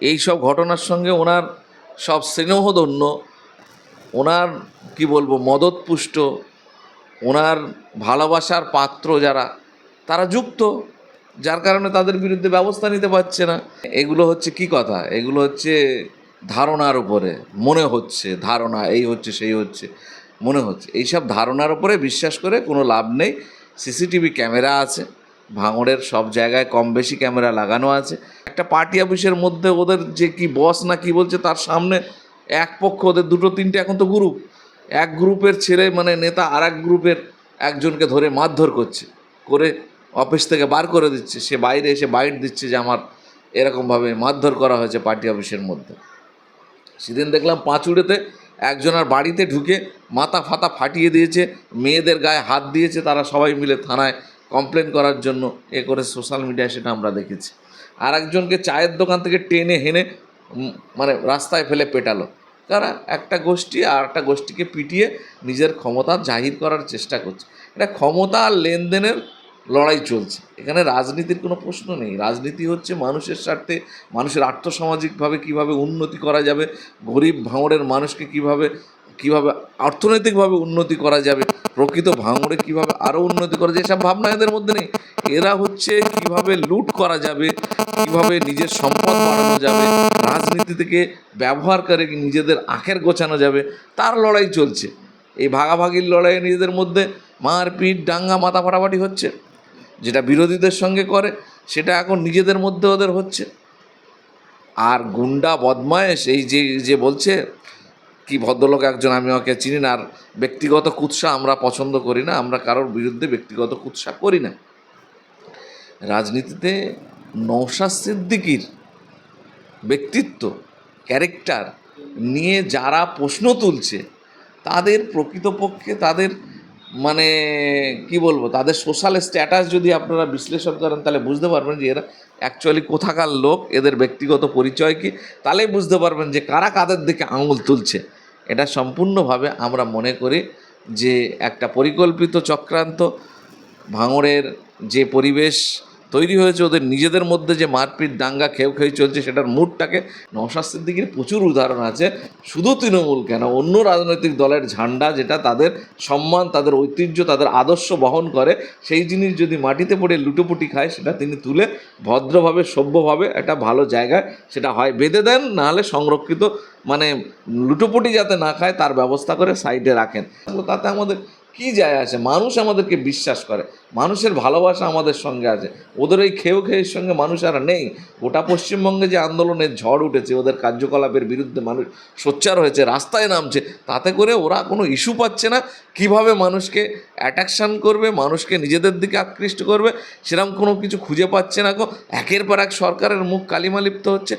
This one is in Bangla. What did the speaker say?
এই সব ঘটনার সঙ্গে ওনার সব স্নেহধন্য ওনার, কি বলব, মদতপুষ্ট, ওনার ভালোবাসার পাত্র যারা, তারা যুক্ত, যার কারণে তাদের বিরুদ্ধে ব্যবস্থা নিতে পারছে না। এগুলো হচ্ছে কি কথা? এগুলো হচ্ছে ধারণার উপরে, মনে হচ্ছে, ধারণা, এই হচ্ছে, সেই হচ্ছে, মনে হচ্ছে। এইসব ধারণার উপরে বিশ্বাস করে কোনো লাভ নেই। সিসিটিভি ক্যামেরা আছে। ভাঙড়ের সব জায়গায় কম বেশি ক্যামেরা লাগানো আছে। একটা পার্টি অফিসের মধ্যে ওদের যে কি বস না কি বলছে, তার সামনে এক পক্ষ, ওদের দুটো, তিনটে এখন তো গ্রুপ এক গ্রুপের ছেলে মানে নেতা আর এক গ্রুপের একজনকে ধরে মারধর করছে। করে অফিস থেকে বার করে দিচ্ছে। সে বাইরে এসে বাইট দিচ্ছে যে আমার এরকমভাবে মারধর করা হয়েছে পার্টি অফিসের মধ্যে। সেদিন দেখলাম পাঁচুড়েতে একজনের বাড়িতে ঢুকে মাথা ফাতা ফাটিয়ে দিয়েছে, মেয়েদের গায়ে হাত দিয়েছে, তারা সবাই মিলে থানায় কমপ্লেন করার জন্য এ করে সোশ্যাল মিডিয়ায় সেটা আমরা দেখেছি। আর একজনকে চায়ের দোকান থেকে টেনে হেনে মানে রাস্তায় ফেলে পেটালো। তারা একটা গোষ্ঠী আর একটা গোষ্ঠীকে পিটিয়ে নিজের ক্ষমতা জাহির করার চেষ্টা করছে। এটা ক্ষমতা আর লেনদেনের লড়াই চলছে। এখানে রাজনীতির কোনো প্রশ্ন নেই। রাজনীতি হচ্ছে মানুষের স্বার্থে, মানুষের আর্থসামাজিকভাবে কীভাবে উন্নতি করা যাবে, গরিব ভাঙড়ের মানুষকে কীভাবে কীভাবে অর্থনৈতিকভাবে উন্নতি করা যাবে, প্রকৃত ভাঙড়ে কীভাবে আরও উন্নতি করা যায়, এসব ভাবনা এদের মধ্যে নেই। এরা হচ্ছে কীভাবে লুট করা যাবে, কীভাবে নিজের সম্পদ বাড়ানো যাবে, রাজনীতি থেকে ব্যবহার করে নিজেদের আখের গোছানো যাবে, তার লড়াই চলছে। এই ভাগাভাগির লড়াইয়ে নিজেদের মধ্যে মারপিট ডাঙ্গা মাথা ফাটাফাটি হচ্ছে। যেটা বিরোধীদের সঙ্গে করে, সেটা এখন নিজেদের মধ্যে ওদের হচ্ছে। আর গুন্ডা বদমায়েশ, এই যে যে বলছে কি ভদ্রলোক একজন, আমি ওকে চিনি না। আর ব্যক্তিগত কুৎসা আমরা পছন্দ করি না, আমরা কারোর বিরুদ্ধে ব্যক্তিগত কুৎসা করি না। রাজনীতিতে নৌশাদ সিদ্দিকির ব্যক্তিত্ব, ক্যারেক্টার নিয়ে যারা প্রশ্ন তুলছে, তাদের প্রকৃতপক্ষে তাদের মানে কি বলব, তাদের সোশ্যাল স্ট্যাটাস যদি আপনারা বিশ্লেষণ করেন, তাহলে বুঝতে পারবেন যে এরা অ্যাকচুয়ালি কোথাকার লোক, এদের ব্যক্তিগত পরিচয় কি তাহলেই বুঝতে পারবেন যে কারা কাদের দিকে আঙুল তুলছে। এটা সম্পূর্ণভাবে আমরা মনে করি যে একটা পরিকল্পিত চক্রান্ত ভাঙড়ের যে পরিবেশ তৈরি হয়েছে ওদের নিজেদের মধ্যে যে মারপিট, দাঙ্গা, খেউ খেয়ে চলছে, সেটার মুডটাকে নশাস্তির দিকে প্রচুর উদাহরণ আছে। শুধু তৃণমূল কেন, অন্য রাজনৈতিক দলের ঝান্ডা যেটা তাদের সম্মান, তাদের ঐতিহ্য, তাদের আদর্শ বহন করে, সেই জিনিস যদি মাটিতে পড়ে লুটোপুটি খায়, সেটা তিনি তুলে ভদ্রভাবে, সভ্যভাবে একটা ভালো জায়গায় সেটা হয়। বেঁধে দেন নাহলে সংরক্ষিত মানে লুটোপুটি যাতে না খায়, তার ব্যবস্থা করে সাইডে রাখেন। তাতে আমাদের কি যায় আসে? মানুষ আমাদেরকে বিশ্বাস করে। মানুষের ভালোবাসা আমাদের সঙ্গে আছে। ওদের ওই খেয়েও খেয়ের সঙ্গে মানুষ আর নেই। গোটা পশ্চিমবঙ্গে যে আন্দোলনের ঝড় উঠেছে, ওদের কার্যকলাপের বিরুদ্ধে মানুষ সোচ্চার হয়েছে, রাস্তায় নামছে, তাতে করে ওরা কোনো ইস্যু পাচ্ছে না। কীভাবে মানুষকে অ্যাট্রাকশান করবে, মানুষকে নিজেদের দিকে আকৃষ্ট করবে সেরকম কোনো কিছু খুঁজে পাচ্ছে না গো। একের পর এক সরকারের মুখ কালিমালিপ্ত হচ্ছে।